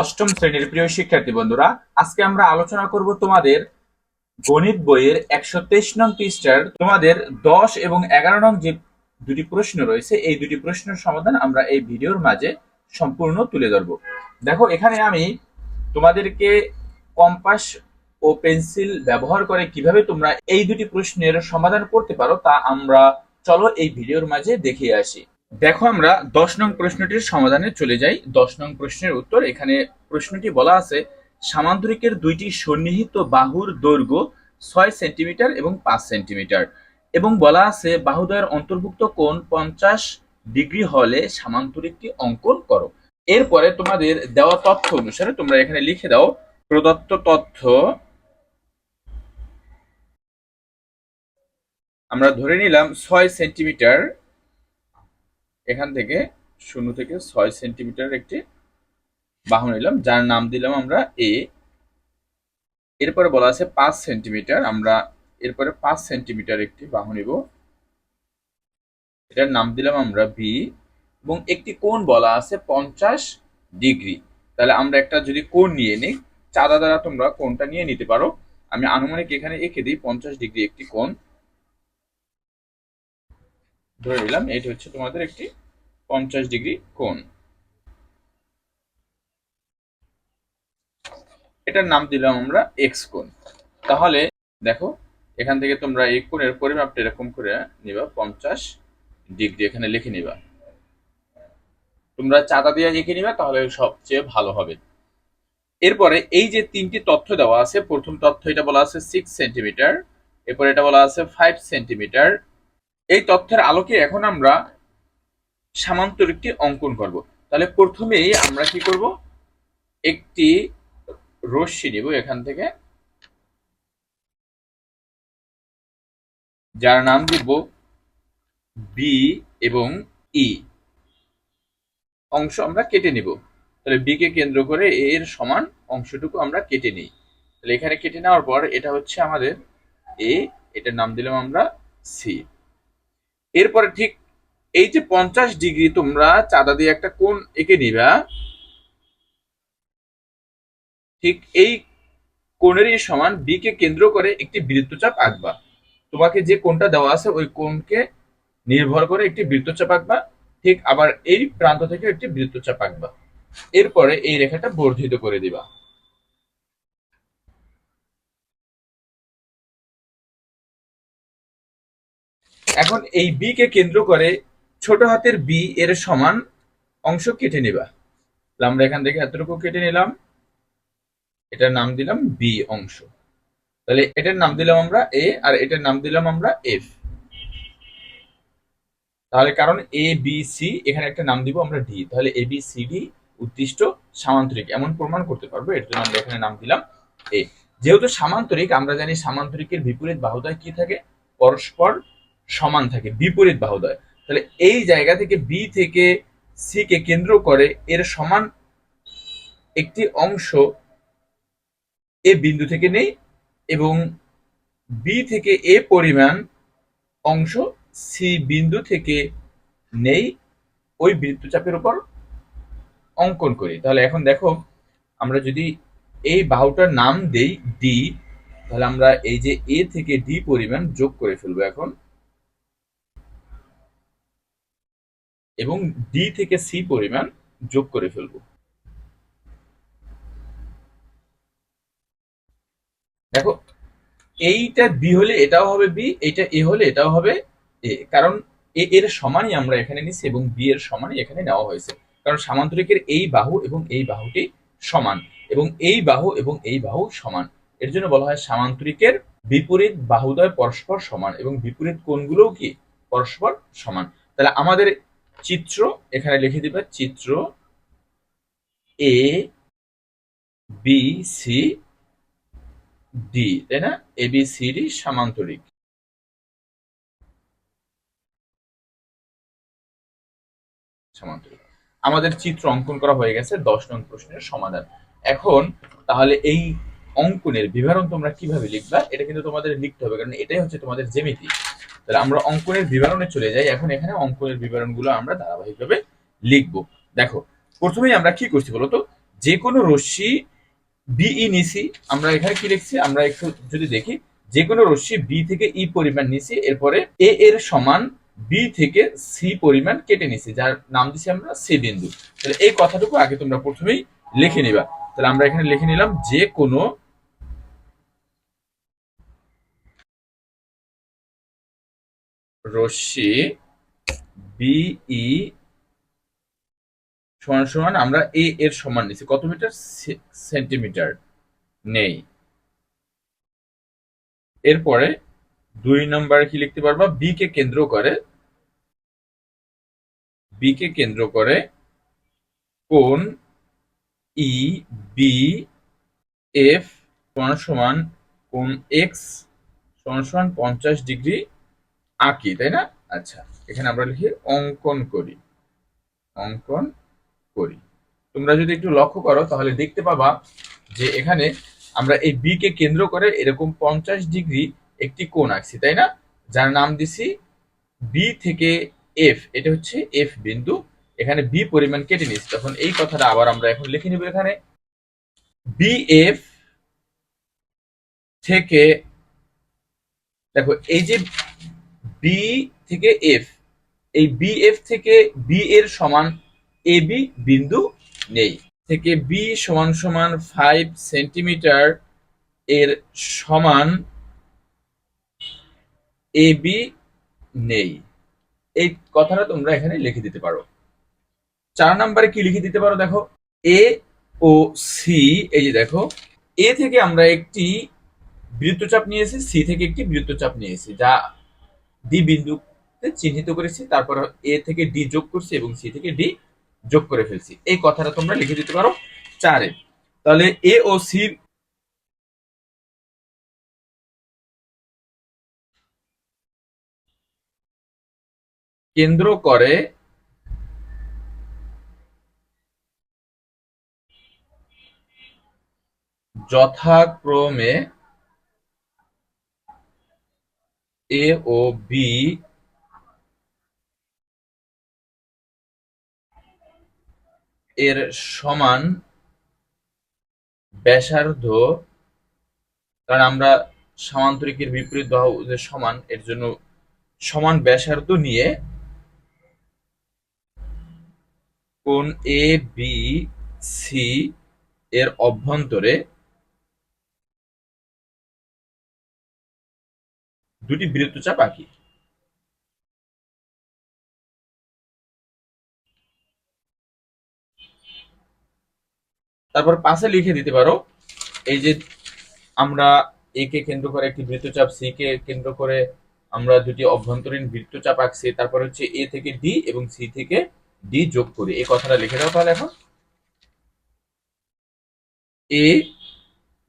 অষ্টম শ্রেণির প্রিয় শিক্ষার্থী বন্ধুরা, আজকে আমরা আলোচনা করব তোমাদের গণিত বইয়ের একশো তেইশ নং পৃষ্ঠার। তোমাদের দশ এবং এগারো নং যে দুটি প্রশ্ন রয়েছে, এই দুটি প্রশ্নের সমাধান আমরা এই ভিডিওর মাঝে সম্পূর্ণ তুলে ধরব। দেখো, এখানে আমি তোমাদেরকে কম্পাস ও পেন্সিল ব্যবহার করে কীভাবে তোমরা এই দুটি প্রশ্নের সমাধান করতে পারো তা আমরা চলো এই ভিডিওর মাঝে দেখিয়ে আসি। দেখো আমরা দশ নং প্রশ্নটির সমাধানে চলে যাই। দশ নং প্রশ্নের উত্তর, এখানে প্রশ্নটি বলা আছে, সামান্তরিকের দুইটি সন্নিহিত বাহুর দৈর্ঘ্য ছয় সেন্টিমিটার এবং পাঁচ সেন্টিমিটার এবং বলা আছে, বাহুদ্বয়ের অন্তর্ভুক্ত কোণ পঞ্চাশ ডিগ্রি হলে সামান্তরিকটি অঙ্কন করো। এরপরে তোমাদের দেওয়া তথ্য অনুসারে তোমরা এখানে লিখে দাও, প্রদত্ত তথ্য। আমরা ধরে নিলাম ছয় সেন্টিমিটার এখান থেকে শূন্য থেকে ছয় সেন্টিমিটার একটি বাহু নিলাম, যার নাম দিলাম আমরা এ এরপরে বলা আছে পাঁচ সেন্টিমিটার, আমরা এরপরে পাঁচ সেন্টিমিটার একটি বাহু নিব। এটার নাম দিলাম আমরা বি এবং একটি কোণ বলা আছে পঞ্চাশ ডিগ্রি। তাহলে আমরা একটা যদি কোণ নিয়ে নিই, চাঁদা দ্বারা তোমরা কোণটা নিয়ে নিতে পারো। আমি আনুমানিক এখানে এঁকে দিই পঞ্চাশ ডিগ্রি একটি কোণ। ধরে নিলাম এটা হচ্ছে তোমাদের একটি পঞ্চাশ ডিগ্রি কোণ। এটার নাম দিলাম আমরা এক্স কোণ। তাহলে দেখো, এখান থেকে তোমরা এই কোণের পরিমাপটা এরকম করে নিবা, পঞ্চাশ ডিগ্রি এখানে লিখে নিবা। তোমরা চাঁদা দিয়ে লিখে নিবা, তাহলে সবচেয়ে ভালো হবে। এরপরে এই যে তিনটি তথ্য দেওয়া আছে, প্রথম তথ্য এটা বলা আছে সিক্স সেন্টিমিটার এরপর এটা বলা আছে ফাইভ সেন্টিমিটার এই তথ্যের আলোকে এখন আমরা সামান্তরিকটি অঙ্কন করব। তাহলে প্রথমেই আমরা কি করব? একটি রশ্মি নিব এখান থেকে। যার নাম দিব বি এবং ই অংশ আমরা কেটে নিব। তাহলে বি কে কেন্দ্র করে এর সমান অংশটুকু আমরা কেটে নিই। তাহলে এখানে কেটে নেওয়ার পর এটা হচ্ছে আমাদের এ এটার নাম দিলাম আমরা সি এরপরে ঠিক এই যে পঞ্চাশ ডিগ্রি তোমরা চাঁদা দিয়ে একটা কোণ এঁকে নিবা, ঠিক এই কোণেরই সমান বি কে কেন্দ্র করে একটি বৃত্তচাপ আঁকবা। তোমাকে যে কোণটা দেওয়া আছে ওই কোণকে নির্ভর করে একটি বৃত্তচাপ আঁকবা, ঠিক আবার এই প্রান্ত থেকে একটি বৃত্তচাপ আঁকবা। এরপরে এই রেখাটা বর্ধিত করে দিবা। এখন এই বি কে কেন্দ্র করে ছোট হাতের বি এর সমান অংশ কেটে নিবা। আমরা এখান থেকে এতটুকু কেটে নিলাম। এটার নাম দিলাম বি অংশ। তাহলে এটার নাম দিলাম আমরা এ আর এটার নাম দিলাম আমরা এফ তাহলে কারণ এ বি সি এখানে একটা নাম দিব আমরা ডি তাহলে এ বি সি ডি উদ্দিষ্ট সামান্তরিক, এমন প্রমাণ করতে পারব। এর জন্য আমরা এখানে নাম দিলাম এ যেহেতু সামান্তরিক, আমরা জানি সামান্তরিকের বিপরীত বাহুতায় কি থাকে? পরস্পর সমান থাকে, বিপরীত বাহুদয় তাহলে এই জায়গা থেকে বি থেকে সি কে কেন্দ্র করে এর সমান একটি অংশ এ বিন্দু থেকে নেই এবং বি থেকে এ পরিমাণ অংশ সি বিন্দু থেকে নেই ওই বৃত্তচাপের উপর অঙ্কন করি। তাহলে এখন দেখো, আমরা যদি এই বাহুটার নাম দেই ডি তাহলে আমরা এই যে এ থেকে ডি পরিমাণ যোগ করে ফেলব এখন। এবং ডি থেকে সি পরিমাণ যোগ করে ফেলব। দেখো, এইটা বি হলে এটাও হবে বি এইটা এ হলে এটাও হবে এ কারণ এ এর সমানই আমরা এখানে নিচ্ছি এবং বি এর সমানই এখানে নেওয়া হয়েছে। কারণ সামান্তরিকের এই বাহু এবং এই বাহুটি সমান এবং এই বাহু এবং এই বাহু সমান। এর জন্য বলা হয় সামান্তরিকের বিপরীত বাহুদ্বয় পরস্পর সমান এবং বিপরীত কোণগুলোও কি? পরস্পর সমান। তাহলে আমাদের চিত্র, এখানে লিখে দিবে চিত্র এ বি সি ডি তাই না? এ বি সি ডি সামান্তরিক। সমান্তরিক। আমাদের চিত্র অঙ্কন করা হয়ে গেছে দশ নং প্রশ্নের সমাধান। এখন তাহলে এই অঙ্কনের বিবরণ তোমরা কীভাবে লিখবা, এটা কিন্তু তোমাদের লিখতে হবে, কারণ এটাই হচ্ছে তোমাদের জ্যামিতি। তাহলে আমরা অঙ্কনের বিবরণে চলে যাই, এখন এখানে অঙ্কনের বিবরণগুলো আমরা ধারাবাহিকভাবে লিখব। দেখো, প্রথমেই আমরা কি করছি বলতো যে কোনো রশ্মি বিই নিছি, আমরা এখানে কি লিখছি? আমরা একটু যদি দেখি যে কোনো রশ্মি বি থেকে ই পরিমাণ নিছি, এরপরে এ এর সমান বি থেকে সি পরিমাণ কেটে নিছি, যার নাম দিছি আমরা সি বিন্দু। তাহলে এই কথাটুকু আগে তোমরা প্রথমেই লিখে নিবা। তাহলে আমরা এখানে লিখে নিলাম যে কোনো রশ্মি বিই সমান সমান আমরা এ এর সমান নিছি। কত মিটার? সেন্টিমিটার নেই। এরপরে দুই নম্বরে কি লিখতে পারবা? বি কে কেন্দ্র করে বি কে কেন্দ্র করে কোন ই বি এফ সমান সমান কোন এক্স সমান সমান পঞ্চাশ ডিগ্রি আঁকি, তাই না? আচ্ছা এখানে আমরা লিখি অঙ্কন করি। অঙ্কন করি। তোমরা যদি একটু লক্ষ্য করো, তাহলে দেখতে পাবা যে এখানে আমরা এই বি কে কেন্দ্র করে এরকম পঞ্চাশ ডিগ্রি একটি কোণ আঁকছি, তাই না? যার নাম দিছি বি থেকে এফ এটা হচ্ছে এফ বিন্দু। এখানে বি পরিমাণ কেটে নিচ্ছি তখন এই কথাটা আবার আমরা এখন লিখে নিব এখানে। বি এফ থেকে, দেখো, এই যে বি থেকে এফ এই বি এফ থেকে বি এর সমান এ বি বিন্দু নেই। থেকে বি সমান সমান ফাইভ সেন্টিমিটার এর সমান এ বি নেই। এই কথাটা তোমরা এখানে লিখে দিতে পারো। চার নম্বরে কি লিখে দিতে পারো দেখো? এ ও সি এই যে দেখো এ থেকে আমরা একটি বৃত্তচাপ নিয়েছি সি থেকে একটি বৃত্তচাপ নিয়েছি, যা ডি বিন্দুতে চিহ্নিত করেছি, তারপর এ থেকে ডি যোগ করছি এবং সি থেকে ডি যোগ করে ফেলছি। এই কথাটা তোমরা লিখে দিতে পারো চারে। তাহলে এ ও সি কেন্দ্র করে যথাক্রমে এ ও বি এর সমান ব্যাসার্ধ, কারণ আমরা সমান্তরিকের বিপরীত বাহু যে সমান, এর জন্য সমান ব্যাসার্ধ নিয়ে কোন এ বি সি এর অভ্যন্তরে দুটি বৃত্তচাপ আঁকি তারপর পাশে লিখে দিতে পারো, এই যে আমরা এ কে কেন্দ্র করে একটি বৃত্তচাপ সি কে কেন্দ্র করে আমরা দুটি অভ্যন্তরীণ বৃত্তচাপ আঁকছি, তারপর হচ্ছে এ থেকে ডি এবং সি থেকে ডি যোগ করি। এই কথাটা লিখে দাও তাহলে এখন। এ,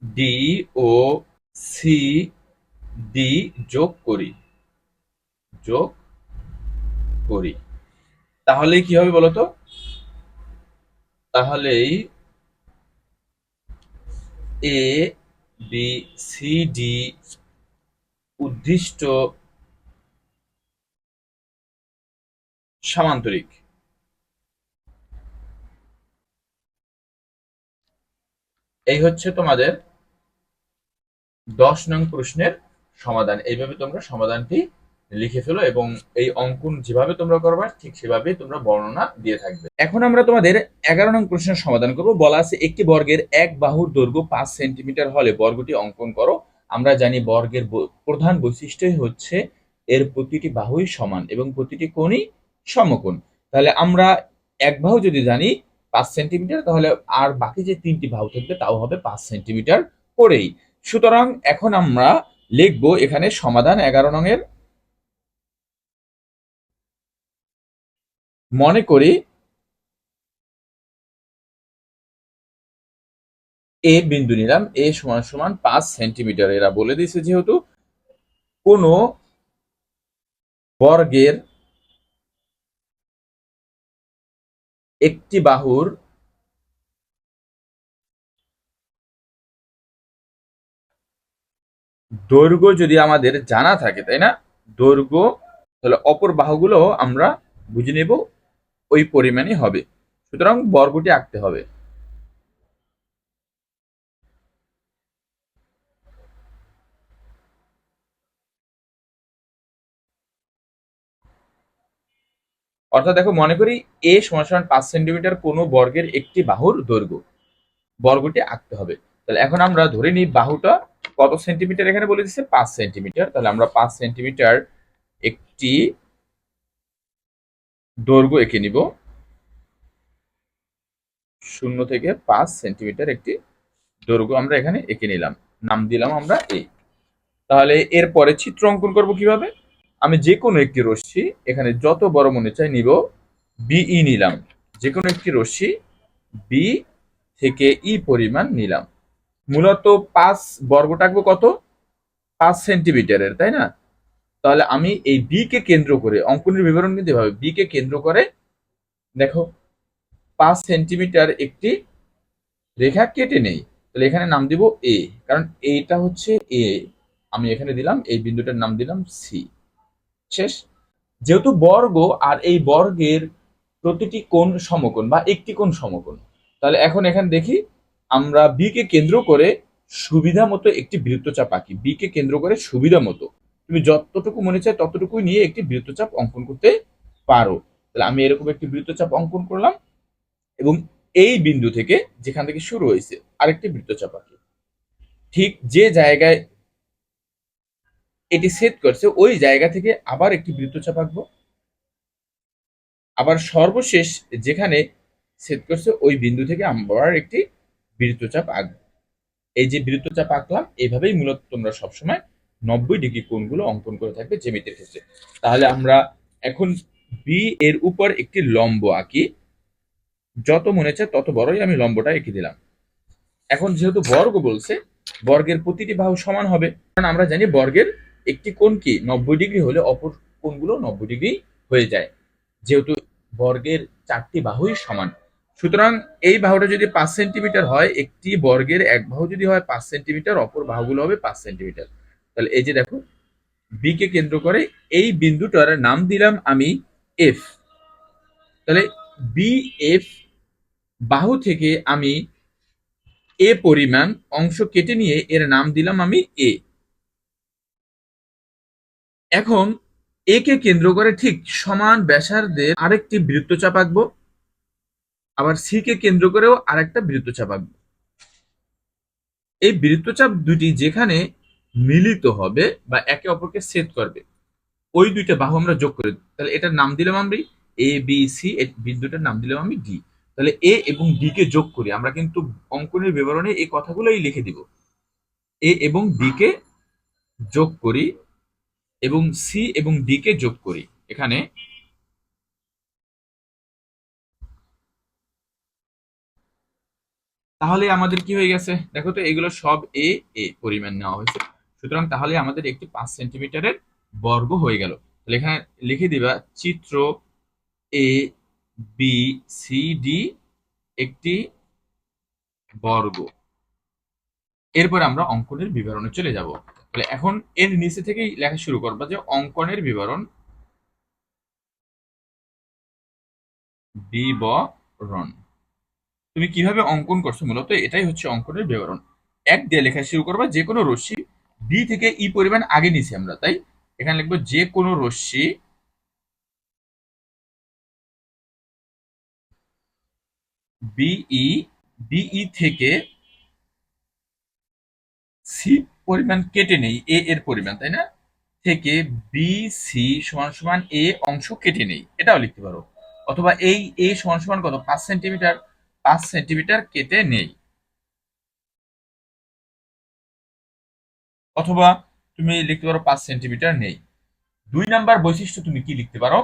ডি, ও, সি ডি যোগ করি। যোগ করি। তাহলে কি হবে বলতো? তাহলেই এ বি সি ডি উদ্দিষ্ট সামান্তরিক। এই হচ্ছে তোমাদের দশ নং প্রশ্নের সমাধান। এইভাবে তোমরা সমাধানটি লিখে ফেলো এবং এই অঙ্কন যেভাবে তোমরা করবা, ঠিক সেভাবেই তোমরা বর্ণনা দিয়ে থাকবে। এখন আমরা তোমাদের এগারো নং প্রশ্নের সমাধান করব। বলা আছে, একটি বর্গের এক বাহুর দৈর্ঘ্য পাঁচ সেন্টিমিটার হলে বর্গটি অঙ্কন করো। আমরা জানি বর্গের প্রধান বৈশিষ্ট্যই হচ্ছে এর প্রতিটি বাহুই সমান এবং প্রতিটি কোণই সমকোণ। তাহলে আমরা এক বাহু যদি জানি পাঁচ সেন্টিমিটার, তাহলে আর বাকি যে তিনটি বাহু থাকবে তাও হবে পাঁচ সেন্টিমিটার করেই। সুতরাং এখন আমরা লিখব এখানে সমাধান এগারো নংয়ের। মনে করি এ বিন্দু নিলাম, এ সমান সমান পাঁচ সেন্টিমিটার। এরা বলে দিয়েছে যেহেতু কোন বর্গের একটি বাহুর দৈর্ঘ্য যদি আমাদের জানা থাকে, তাই না? দৈর্ঘ্য, তাহলে অপর বাহুগুলো আমরা বুঝে নেব, ওই পরিমাণই হবে। সুতরাং বর্গটি আঁকতে হবে। অর্থাৎ দেখো, মনে করি এ সমান পাঁচ সেন্টিমিটার কোনো বর্গের একটি বাহুর দৈর্ঘ্য। বর্গটি আঁকতে হবে। তাহলে এখন আমরা ধরে নিই বাহুটা কত সেন্টিমিটার এখানে বলে দিচ্ছে পাঁচ সেন্টিমিটার। তাহলে আমরা পাঁচ সেন্টিমিটার একটি দৈর্ঘ্য এঁকে নিব। শূন্য থেকে পাঁচ সেন্টিমিটার একটি দৈর্ঘ্য আমরা এখানে এঁকে নিলাম। নাম দিলাম আমরা এই তাহলে এরপরে চিত্র অঙ্কন করব কীভাবে? আমি যে কোনো একটি রশ্মি এখানে যত বড় মনে চাই নিব। বিই নিলাম। যে কোনো একটি রশ্মি বি থেকে ই পরিমাণ নিলাম। মূলত পাঁচ বর্গ টাকবো কত? পাঁচ সেন্টিমিটারের, তাই না? তাহলে আমি এই বি কে কেন্দ্র করে, অঙ্কনের বিবরণ কিন্তু এভাবে বি কে কেন্দ্র করে, দেখো, পাঁচ সেন্টিমিটার একটি রেখা কেটে নেই। তাহলে এখানে নাম দিব এ কারণ এইটা হচ্ছে এ আমি এখানে দিলাম, এই বিন্দুটার নাম দিলাম সি শেষ? যেহেতু বর্গ আর এই বর্গের প্রতিটি কোণ সমকোণ বা একটি কোণ সমকোণ, তাহলে এখন এখানে দেখি আমরা বি কে কেন্দ্র করে সুবিধা মতো একটি বৃত্তচাপ আঁকি। বি কে কেন্দ্র করে সুবিধা মতো। তুমি যতটুকু মনে চায় ততটুকুই নিয়ে একটি বৃত্তচাপ অঙ্কন করতে পারো। তাহলে আমি এরকম একটি বৃত্তচাপ অঙ্কন করলাম এবং এই বিন্দু থেকে যেখান থেকে শুরু হয়েছে আরেকটি বৃত্তচাপ আঁকি। ঠিক যে জায়গায় এটি সেট করছে, ওই জায়গা থেকে আবার একটি বৃত্তচাপ আঁকবো। আবার সর্বশেষ যেখানে সেট করছে, ওই বিন্দু থেকে আবার একটি বৃত্তচাপ আঁকবো এই যে বৃত্তচাপ আঁকলাম এইভাবেই মূলত তোমরা সবসময় নব্বই ডিগ্রি কোণগুলো অঙ্কন করে থাকবে জ্যামিতির ক্ষেত্রে। তাহলে আমরা এখন বি এর উপর একটি লম্ব আঁকি। যত মনে চায় তত বড়ই আমি লম্বটা এঁকে দিলাম। এখন যেহেতু বর্গ বলছে, বর্গের প্রতিটি বাহু সমান হবে। কারণ আমরা জানি বর্গের একটি কোণ কি? নব্বই ডিগ্রি হলে অপর কোণগুলো নব্বই ডিগ্রি হয়ে যায়। যেহেতু বর্গের চারটি বাহুই সমান। সুতরাং এই বাহুটা যদি পাঁচ সেন্টিমিটার হয়, একটি বর্গের এক বাহু যদি হয় পাঁচ সেন্টিমিটার, অপর বাহুগুলো হবে পাঁচ সেন্টিমিটার। তাহলে এই যে দেখো বি কে কেন্দ্র করে এই বিন্দুটার নাম দিলাম আমি এফ তাহলে বি এফ বাহু থেকে আমি এ পরিমাণ অংশ কেটে নিয়ে এর নাম দিলাম আমি এ এখন এ কে কেন্দ্র করে ঠিক সমান ব্যাসার্ধের আরেকটি বৃত্তচাপ আঁকবো। আবার সি কে কেন্দ্র করেও আরেকটা বৃত্তচাপ আঁকবো। এই বৃত্তচাপ দুটি যেখানে মিলিত হবে বা একে অপরকে ছেদ করবে, ওই দুইটা বাহু আমরা যোগ করে। তাহলে এটার নাম দিলাম আমি এ বি সি বিন্দুটার নাম দিলাম আমি ডি তাহলে এ এবং ডি কে যোগ করি আমরা কিন্তু অঙ্কনের বিবরণে এই কথাগুলোই লিখে দিব। এ এবং ডি কে যোগ করি এবং সি এবং ডি কে যোগ করি। এখানে তাহলে আমাদের কি হয়ে গেছে? দেখো তো, এগুলো সব এ এ পরিমাণ নেওয়া হয়েছে। সুতরাং তাহলে আমাদের একটি পাঁচ সেন্টিমিটারের বর্গ হয়ে গেল। তাহলে এখানে লিখে দিবা, চিত্র এ বি সি ডি একটি বর্গ। এরপর আমরা অঙ্কনের বিবরণে চলে যাব। তাহলে এখন এর নিচে থেকেই লেখা শুরু করবা যে অঙ্কনের বিবরণ বিবরণ। তুমি কীভাবে অঙ্কন করছ? মূলত এটাই হচ্ছে অঙ্কনের বিবরণ। এক দিয়ে লেখা শুরু করবা, যে কোনো রশ্মি বি থেকে ই পরিমাণ আগে নিছি আমরা, তাই? এখানে লিখব, যে কোনো রশ্মি বিই বিই থেকে সি পরিমাণ কেটে নেই এ এর পরিমাণ, তাই না? থেকে বি সি সমান সমান এ অংশ কেটে নেই, এটাও লিখতে পারো। অথবা এই এ সমান সমান কত? পাঁচ সেন্টিমিটার পাঁচ সেন্টিমিটার কেটে নেই। অথবা তুমি লিখতে পারো পাঁচ সেন্টিমিটার নেই। দুই নাম্বার বৈশিষ্ট্য তুমি কি লিখতে পারো?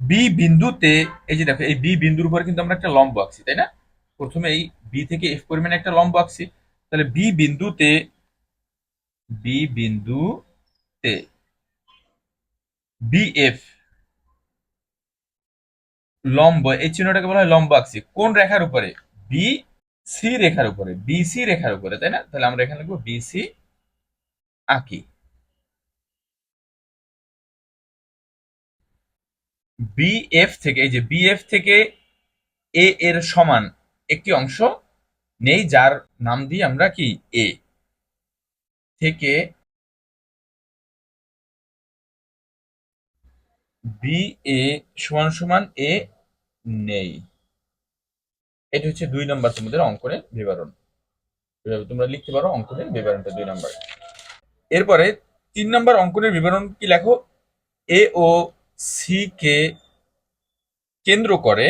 বি বিন্দুতে, এই যে দেখো, এই বি বিন্দুর উপর কিন্তু আমরা একটা লম্ব আঁকছি, তাই না? প্রথমে এই বি থেকে এফ পরিমাণে একটা লম্ব আঁকছি। তাহলে বি বিন্দুতে বি বিন্দুতে বি এফ লম্ব, এই চিহ্নটাকে বলা হয় লম্ব আঁকছি কোন রেখার উপরে? বি সি রেখার উপরে। বি সি রেখার উপরে, তাই না? তাহলে আমরা এখানে লিখব বিসি আঁকি। বিএফ থেকে, এই যে বিএফ থেকে এ এর সমান একটি অংশ নেই, যার নাম দিই আমরা কি? এ থেকে বি এ সমান সমান এ নেই। এটা হচ্ছে দুই নম্বর তোমাদের অঙ্কনের বিবরণ। তোমরা লিখতে পারো অঙ্কনের বিবরণটা দুই নম্বর। এরপরে তিন নম্বর অঙ্কনের বিবরণ কি লেখো? এ ও সি কে কেন্দ্র করে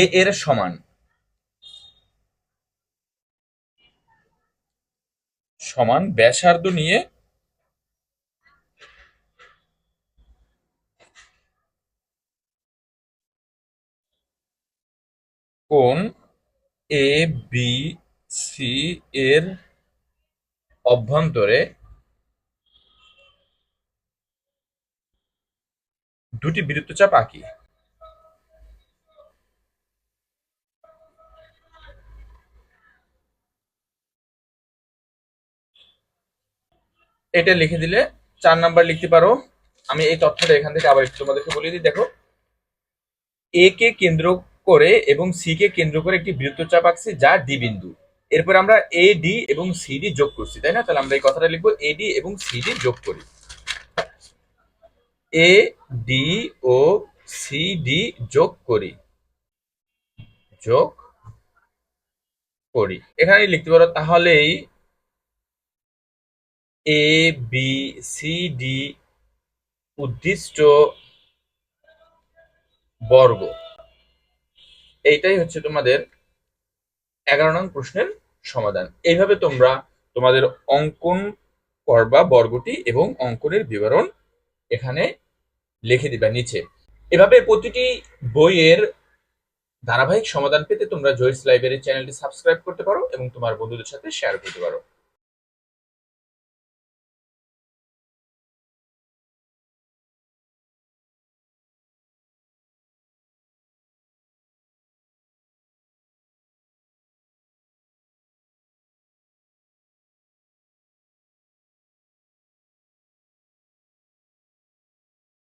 এ এর সমান। সমান ব্যাসার্ধ নিয়ে কোণ এ বি সি এর অভ্যন্তরে দুটি বৃত্তচাপ আঁকি। এটা লিখে দিলে চার নাম্বার লিখতে পারো। আমি এই তথ্যটা এখান থেকে আবার একটু তোমাদেরকে বলে দিই, দেখো। এ কে কেন্দ্র করে এবং সি কে কেন্দ্র করে একটি বৃত্তচাপ আঁকছি যা ডি বিন্দু। এরপর আমরা এ ডি এবং সি ডি যোগ করছি, তাই না? তাহলে আমরা এই কথাটা লিখব এ ডি এবং সি ডি যোগ করি। এ ডি ও সি ডি যোগ করি। যোগ করি। এখানে লিখতে পারো, তাহলেই এ বি সি ডি উদ্দিষ্ট বর্গ। এইটাই হচ্ছে তোমাদের এগারো নং প্রশ্নের সমাধান। এইভাবে তোমরা তোমাদের অঙ্কন করবা বর্গটি এবং অঙ্কনের বিবরণ এখানে লিখে দিবা নিচে। এভাবে প্রতিটি বইয়ের ধারাবাহিক সমাধান পেতে তোমরা জয়েস লাইব্রেরি চ্যানেলটি সাবস্ক্রাইব করতে পারো এবং তোমার বন্ধুদের সাথে শেয়ার করতে পারো।